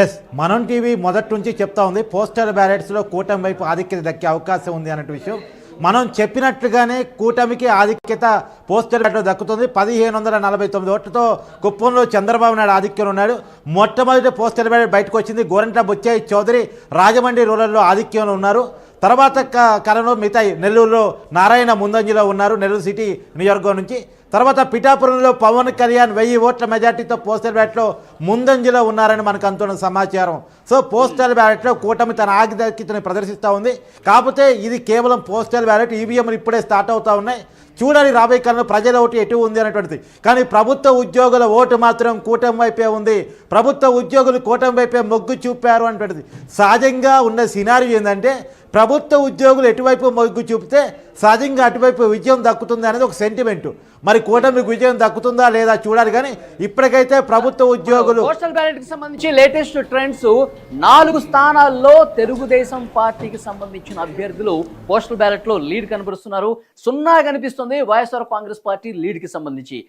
Yes మనం TV మొదటి నుంచి చెప్తా ఉంది పోస్టల్ బ్యాలెట్స్లో కూటమి వైపు ఆధిక్యత దక్కే అవకాశం ఉంది అన్నట్టు విషయం. మనం చెప్పినట్లుగానే కూటమికి ఆధిక్యత పోస్టల్ బ్యాలెట్లో దక్కుతుంది. పదిహేను వందల నలభై తొమ్మిది ఓట్లతో కుప్పంలో చంద్రబాబు నాయుడు ఆధిక్యం ఉన్నాడు. మొట్టమొదటి పోస్టల్ బ్యాలెట్ బయటకు వచ్చింది. గోరంట్ల బొచ్చాయి చౌదరి రాజమండ్రి రూరల్లో ఆధిక్యంలో ఉన్నారు. తర్వాత క- కాలంలో మిగతా నెల్లూరులో నారాయణ ముందంజలో ఉన్నారు నెల్లూరు సిటీ నియోజకవర్గం నుంచి. తర్వాత పిఠాపురంలో పవన్ కళ్యాణ్ వెయ్యి ఓట్ల మెజార్టీతో పోస్టల్ బ్యాలెట్లో ముందంజలో ఉన్నారని మనకు అందుతున్న సమాచారం. సో పోస్టల్ బ్యాలెట్లో కూటమి తన ఆధిక్యతని ప్రదర్శిస్తూ ఉంది. కాకపోతే ఇది కేవలం పోస్టల్ బ్యాలెట్ ఈవీఎంలు ఇప్పుడే స్టార్ట్ అవుతూ ఉన్నాయి. చూడాలి రాబోయే కాలంలో ప్రజల ఓటు ఎటు ఉంది అనేటువంటిది. కానీ ప్రభుత్వ ఉద్యోగుల ఓటు మాత్రం కూటమి వైపే ఉంది. ప్రభుత్వ ఉద్యోగులు కూటమి వైపే మొగ్గు చూపారు అనేటువంటిది. సహజంగా ఉన్న సినారీ ఏంటంటే ప్రభుత్వ ఉద్యోగులు ఎటువైపు మొగ్గు చూపితే సహజంగా అటువైపు విజయం దక్కుతుంది అనేది ఒక సెంటిమెంట్ మరి కూటమికి విజయం దక్కుతుందా లేదా చూడాలి కానీ ఇప్పటికైతే ప్రభుత్వ ఉద్యోగులు పోస్టల్ బ్యాలెట్కి సంబంధించి లేటెస్ట్ ట్రెండ్స్ నాలుగు స్థానాల్లో తెలుగుదేశం పార్టీకి సంబంధించిన అభ్యర్థులు పోస్టల్ బ్యాలెట్లో లీడ్ కనబరుస్తున్నారు. సున్నా కనిపిస్తుంది. వైఎస్ఆర్ కాంగ్రెస్ పార్టీ లీడ్కి సంబంధించి.